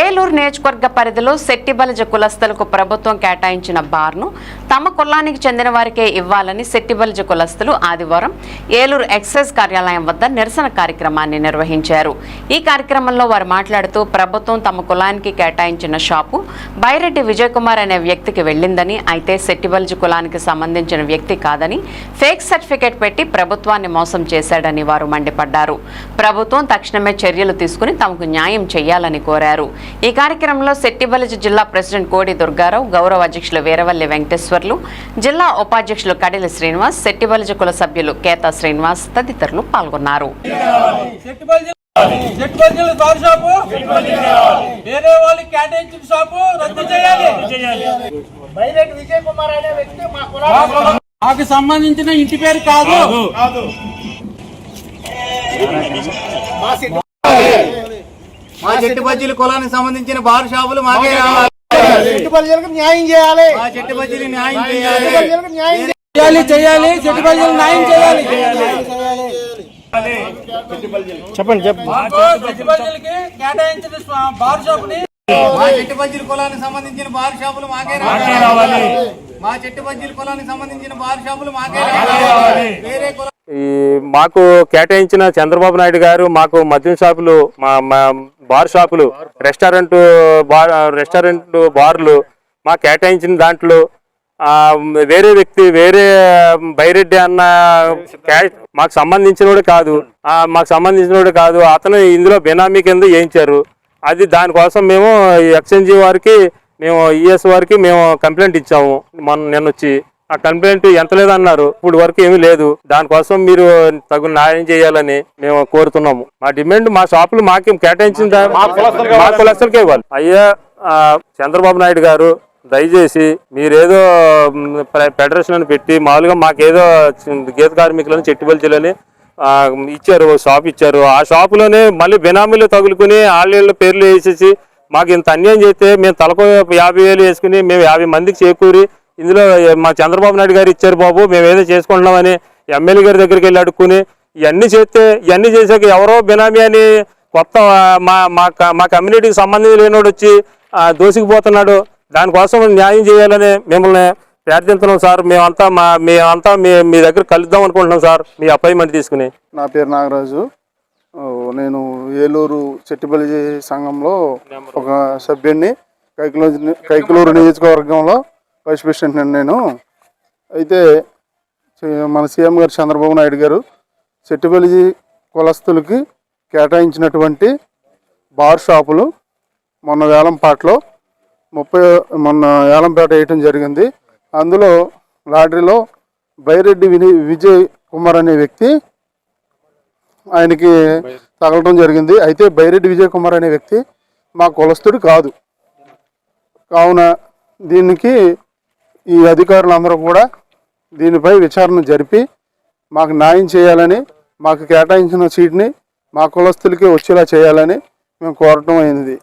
ఏలూరు నియోజకవర్గ పరిధిలో శెట్టిబలజ కులస్తులకు ప్రభుత్వం కేటాయించిన బార్ను తమ కులానికి చెందిన వారికే ఇవ్వాలని శెట్టిబలజ కులస్తులు ఆదివారం ఏలూరు ఎక్సైజ్ కార్యాలయం వద్ద నిరసన కార్యక్రమాన్ని నిర్వహించారు. ఈ కార్యక్రమంలో వారు మాట్లాడుతూ ప్రభుత్వం తమ కులానికి కేటాయించిన షాపు బైరెడ్డి విజయ్ కుమార్ అనే వ్యక్తికి వెళ్ళిందని అయితే శెట్టిబలజ కులానికి సంబంధించిన వ్యక్తి కాదని ఫేక్ సర్టిఫికేట్ పెట్టి ప్రభుత్వాన్ని మోసం చేశాడని వారు మండిపడ్డారు. ప్రభుత్వం తక్షణమే చర్యలు తీసుకుని తమకు న్యాయం చేయాలని కోరారు. ఈ కార్యక్రమంలో శెట్టిబలజ జిల్లా ప్రెసిడెంట్ కోడి దుర్గారావు గౌరవ అధ్యక్షులు వీరవల్లి వెంకటేశ్వర్లు జిల్లా ఉపాధ్యక్షులు కడిలి శ్రీనివాస్ శెట్టిబలజ కుల సభ్యులు కేతా శ్రీనివాస్ తదితరులు పాల్గొన్నారు. వేరే షాపు రద్దు చేయాలి. విజయ్ కుమార్ అనే వ్యక్తి మా సంబంధించిన ఇంటి పేరు కాదు. మా చెట్టు బజ్జీల కులానికి సంబంధించిన బార్ షాపులు మాకే కావాలి. చెట్టు న్యాయం చేయాలి. మా చెట్టు బజ్జీలు న్యాయం చేయాలి. చేయాలి. చేయాలి చెట్టు న్యాయం చేయాలి. చెప్పండి చెప్పండి. బార్ షాపుని. మా చెట్టు బజ్జీల కులానికి సంబంధించిన బార్ షాపులు మాకే రావాలి. మా చెట్టు బజ్జీల కులానికి సంబంధించిన బార్ షాపులు మాకే రావాలి. వేరే మాకు కేటాయించిన చంద్రబాబు నాయుడు గారు మాకు మద్యం షాపులు మా మా బార్ షాపులు రెస్టారెంట్ బార్ రెస్టారెంట్ బార్లు మా కేటాయించిన దాంట్లో వేరే వ్యక్తి వేరే బైరెడ్డి అన్న మాకు సంబంధించినోడు కాదు. మాకు సంబంధించినోడు కాదు. అతను ఇందులో బినామీ కింద వేయించారు అది దానికోసం మేము ఎక్స్చేంజీ వారికి మేము ఈఎస్ వారికి మేము కంప్లైంట్ ఇచ్చాము. మొన్న నిన్న వచ్చి ఆ కంప్లైంట్ ఎంత లేదన్నారు. ఇప్పుడు వరకు ఏమీ లేదు. దానికోసం మీరు తగు న్యాయం చేయాలని మేము కోరుతున్నాము. మా డిమాండ్ మా షాపులు మాకు కేటాయించిన మా కులస్తులకే ఇవ్వాలి. అయ్యా చంద్రబాబు నాయుడు గారు దయచేసి మీరేదో ఫెడరేషన్ అని పెట్టి మామూలుగా మాకేదో గీత కార్మికులను ఆ, ఇచ్చారు షాప్ ఇచ్చారు. ఆ షాపులోనే మళ్ళీ బినామీలు తగులుకుని వాళ్ళ పేర్లు వేసేసి మాకు ఇంత అన్యాయం చేస్తే మేము తలకు యాభై వేలు వేసుకుని మేము యాభై మందికి చేకూరి ఇందులో మా చంద్రబాబు నాయుడు గారు ఇచ్చారు బాబు మేము ఏదో చేసుకుంటున్నామని ఎమ్మెల్యే గారి దగ్గరికి వెళ్ళి అడుక్కుని ఇవన్నీ చేస్తే ఇవన్నీ చేశాక ఎవరో బినామీ అని కొత్త మా మా మా కమ్యూనిటీకి సంబంధం లేనివాడు వచ్చి దోసుకుపోతున్నాడు. దానికోసం న్యాయం చేయాలని మిమ్మల్ని ప్రార్థిస్తున్నాం సార్. మేమంతా మా మేమంతా మీ మీ దగ్గర కలుద్దాం అనుకుంటున్నాం సార్. మీ అపాయింట్మెంట్ తీసుకుని. నా పేరు నాగరాజు. నేను ఏలూరు చెట్టిపల్లి సంఘంలో ఒక సభ్యుడిని కైకులూరు కైకులూరు నియోజకవర్గంలో వైస్ ప్రెసిడెంట్ నేను. అయితే మన సీఎం గారు చంద్రబాబు నాయుడు గారు చెట్టుపల్లి కులస్తులకి కేటాయించినటువంటి బార్ షాపులు మొన్న వేలంపాట్లో ముప్పై మొన్న వేలంపేట వేయటం జరిగింది. అందులో లాటరీలో బైరెడ్డి విని విజయ్ కుమార్ అనే వ్యక్తి ఆయనకి తగలటం జరిగింది. అయితే బైరెడ్డి విజయ్ కుమార్ అనే వ్యక్తి మా కులస్తుడు కాదు. కావున దీనికి ఈ అధికారులందరూ కూడా దీనిపై విచారణ జరిపి మాకు న్యాయం చేయాలని మాకు కేటాయించిన సీట్ని మా కులస్తులకి వచ్చేలా చేయాలని మేము కోరటం అయింది.